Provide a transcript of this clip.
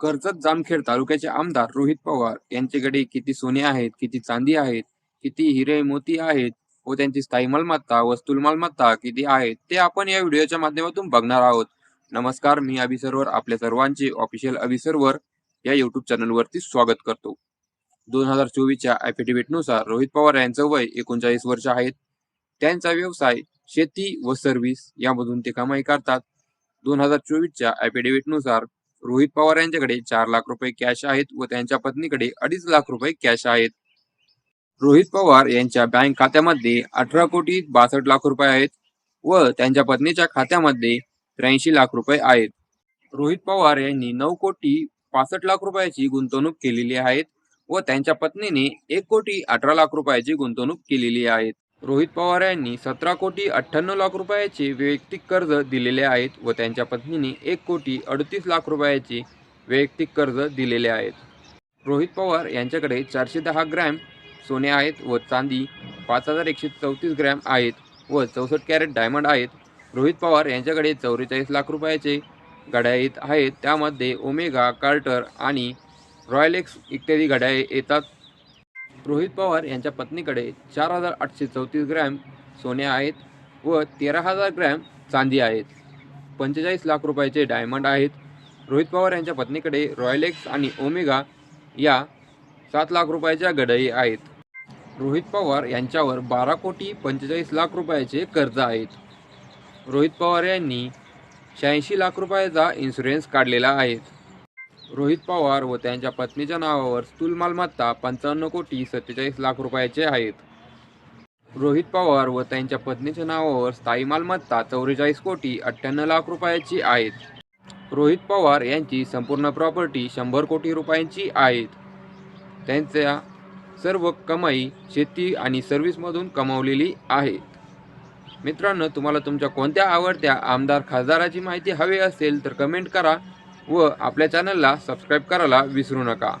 कर्जत जामखेड तालुक्याचे आमदार रोहित पवार यांच्याकडे किती सोने आहेत किती चांदी आहेत किती हिरे मोती आहेत व त्यांची स्थायी मालमत्ता वस्तूल मालमत्ता किती आहेत ते आपण या व्हिडिओच्या माध्यमातून बघणार आहोत. नमस्कार मी अभिसर्वर आपल्या सर्वांचे ऑफिशियल अभिसर्वर या युट्यूब चॅनलवरती स्वागत करतो. दोन हजार चोवीसच्या नुसार रोहित पवार यांचं वय एकोणचाळीस वर्ष आहेत. त्यांचा व्यवसाय शेती व सर्व्हिस यामधून ते कमाई करतात. दोन हजार चोवीसच्या नुसार रोहित पवार यांच्याकडे चार लाख रुपये कॅश आहेत व त्यांच्या पत्नीकडे अडीच लाख रुपये कॅश आहेत. रोहित पवार यांच्या बँक खात्यामध्ये अठरा कोटी बासष्ट लाख रुपये आहेत व त्यांच्या पत्नीच्या खात्यामध्ये त्र्याऐंशी लाख रुपये आहेत. रोहित पवार यांनी नऊ कोटी पासष्ट लाख रुपयाची गुंतवणूक केलेली आहेत व त्यांच्या पत्नीने एक कोटी अठरा लाख रुपयाची गुंतवणूक केलेली आहे. रोहित पवार यांनी सतरा कोटी अठ्ठ्याण्णव लाख रुपयाचे वैयक्तिक कर्ज दिलेले आहेत व त्यांच्या पत्नीने एक कोटी अडतीस लाख रुपयाचे वैयक्तिक कर्ज दिलेले आहेत. रोहित पवार यांच्याकडे चारशे दहा ग्रॅम सोने आहेत व चांदी पाच हजार एकशे चौतीस ग्रॅम आहेत व चौसष्ट कॅरेट डायमंड आहेत. रोहित पवार यांच्याकडे चौवेचाळीस लाख रुपयाचे घड्याळीत आहेत. त्यामध्ये ओमेगा कार्टर आणि रॉयल एक्स इत्यादी घड्याळे येतात. रोहित पवार यांच्या पत्नीकडे चार हजार आठशे चौतीस ग्रॅम सोने आहेत व तेरा हजार ग्रॅम चांदी आहेत. पंचेचाळीस लाख रुपयाचे डायमंड आहेत. रोहित पवार यांच्या पत्नीकडे रॉयल एक्स आणि ओमेगा या सात लाख रुपयाच्या गडई आहेत. रोहित पवार यांच्यावर बारा कोटी पंचेचाळीस लाख रुपयाचे कर्ज आहेत. रोहित पवार यांनी शहाऐंशी लाख रुपयाचा इन्शुरन्स काढलेला आहे. रोहित पवार व त्यांच्या पत्नीच्या नावावर स्थूल मालमत्ता पंचावन्न कोटी सत्तेचाळीस लाख रुपयाचे आहेत. रोहित पवार व त्यांच्या पत्नीच्या नावावर स्थायी मालमत्ता चौवेचाळीस कोटी अठ्ठ्याण्णव लाख रुपयाची आहेत. रोहित पवार यांची संपूर्ण प्रॉपर्टी शंभर कोटी रुपयांची आहेत. त्यांच्या सर्व कमाई शेती आणि सर्व्हिसमधून कमावलेली आहे मित्रांनो तुम्हाला तुमच्या कोणत्या आवडत्या आमदार खासदाराची माहिती हवी असेल तर कमेंट करा. व आपल्या चॅनलला सबस्क्राईब करायला विसरू नका.